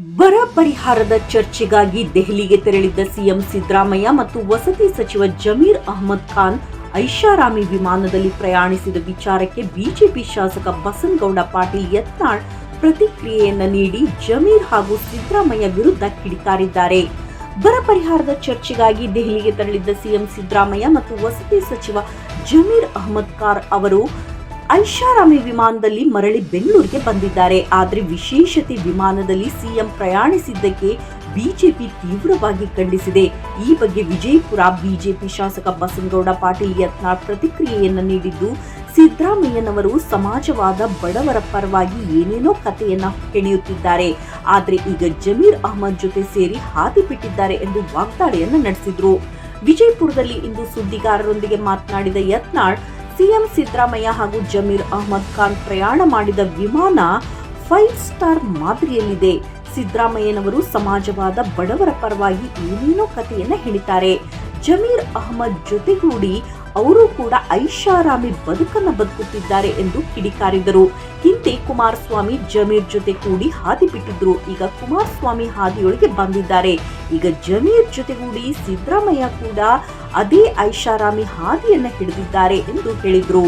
ಬರ ಪರಿಹಾರದ ಚರ್ಚೆಗಾಗಿ ದೆಹಲಿಗೆ ತೆರಳಿದ್ದ ಸಿಎಂ ಸಿದ್ದರಾಮಯ್ಯ ಮತ್ತು ವಸತಿ ಸಚಿವ ಜಮೀರ್ ಅಹಮದ್ ಖಾನ್ ಐಷಾರಾಮಿ ವಿಮಾನದಲ್ಲಿ ಪ್ರಯಾಣಿಸಿದ ವಿಚಾರಕ್ಕೆ ಬಿಜೆಪಿ ಶಾಸಕ ಬಸನಗೌಡ ಪಾಟೀಲ್ ಯತ್ನಾಳ್ ಪ್ರತಿಕ್ರಿಯೆಯನ್ನ ನೀಡಿ ಜಮೀರ್ ಹಾಗೂ ಸಿದ್ದರಾಮಯ್ಯ ವಿರುದ್ಧ ಕಿಡಿಕಾರಿದ್ದಾರೆ. ಬರ ಪರಿಹಾರದ ಚರ್ಚೆಗಾಗಿ ದೆಹಲಿಗೆ ತೆರಳಿದ್ದ ಸಿಎಂ ಸಿದ್ದರಾಮಯ್ಯ ಮತ್ತು ವಸತಿ ಸಚಿವ ಜಮೀರ್ ಅಹಮದ್ ಖಾನ್ ಅವರು ಐಷಾರಾಮಿ ವಿಮಾನದಲ್ಲಿ ಮರಳಿ ಬೆಂಗಳೂರಿಗೆ ಬಂದಿದ್ದಾರೆ. ಆದರೆ ವಿಶೇಷತೆ ವಿಮಾನದಲ್ಲಿ ಸಿಎಂ ಪ್ರಯಾಣಿಸಿದ್ದಕ್ಕೆ ಬಿಜೆಪಿ ತೀವ್ರವಾಗಿ ಖಂಡಿಸಿದೆ. ಈ ಬಗ್ಗೆ ವಿಜಯಪುರ ಬಿಜೆಪಿ ಶಾಸಕ ಬಸನಗೌಡ ಪಾಟೀಲ್ ಯತ್ನಾಳ್ ಪ್ರತಿಕ್ರಿಯೆಯನ್ನ ನೀಡಿದ್ದು, ಸಿದ್ದರಾಮಯ್ಯನವರು ಸಮಾಜವಾದ ಬಡವರ ಪರವಾಗಿ ಏನೇನೋ ಕಥೆಯನ್ನ ಹೆಣೆಯುತ್ತಿದ್ದಾರೆ. ಆದರೆ ಈಗ ಜಮೀರ್ ಅಹಮದ್ ಜೊತೆ ಸೇರಿ ಹಾದಿ ಬಿಟ್ಟಿದ್ದಾರೆ ಎಂದು ವಾಗ್ದಾಳಿಯನ್ನ ನಡೆಸಿದ್ರು. ವಿಜಯಪುರದಲ್ಲಿ ಇಂದು ಸುದ್ದಿಗಾರರೊಂದಿಗೆ ಮಾತನಾಡಿದ ಯತ್ನಾಳ್ ಸಿಎಂ ಸಿದ್ದರಾಮಯ್ಯ ಹಾಗೂ ಜಮೀರ್ ಅಹಮದ್ ಖಾನ್ ಪ್ರಯಾಣ ಮಾಡಿದ ವಿಮಾನ ಫೈವ್ ಸ್ಟಾರ್ ಮಾದರಿಯಲ್ಲಿದೆ. ಸಿದ್ದರಾಮಯ್ಯನವರು ಸಮಾಜವಾದ ಬಡವರ ಪರವಾಗಿ ಏನೇನೋ ಕಥೆಯನ್ನ ಹೇಳಿದ್ದಾರೆ. ಜಮೀರ್ ಅಹಮದ್ ಜೊತೆಗೂಡಿ ಅವರು ಕೂಡ ಐಷಾರಾಮಿ ಬದುಕನ್ನ ಬದುಕುತ್ತಿದ್ದಾರೆ ಎಂದು ಕಿಡಿಕಾರಿದರು. ಹಿಂದೆ ಕುಮಾರಸ್ವಾಮಿ, ಜಮೀರ್ ಜೊತೆ ಕೂಡಿ ಹಾದಿ ಬಿಟ್ಟಿದ್ರು. ಈಗ ಕುಮಾರಸ್ವಾಮಿ ಹಾದಿಯೊಳಗೆ ಬಂದಿದ್ದಾರೆ. ಈಗ ಜಮೀರ್ ಜೊತೆಗೂಡಿ ಸಿದ್ದರಾಮಯ್ಯ ಕೂಡ ಅದೇ ಐಷಾರಾಮಿ ಹಾದಿಯನ್ನ ಹಿಡಿದಿದ್ದಾರೆ ಎಂದು ಹೇಳಿದ್ರು.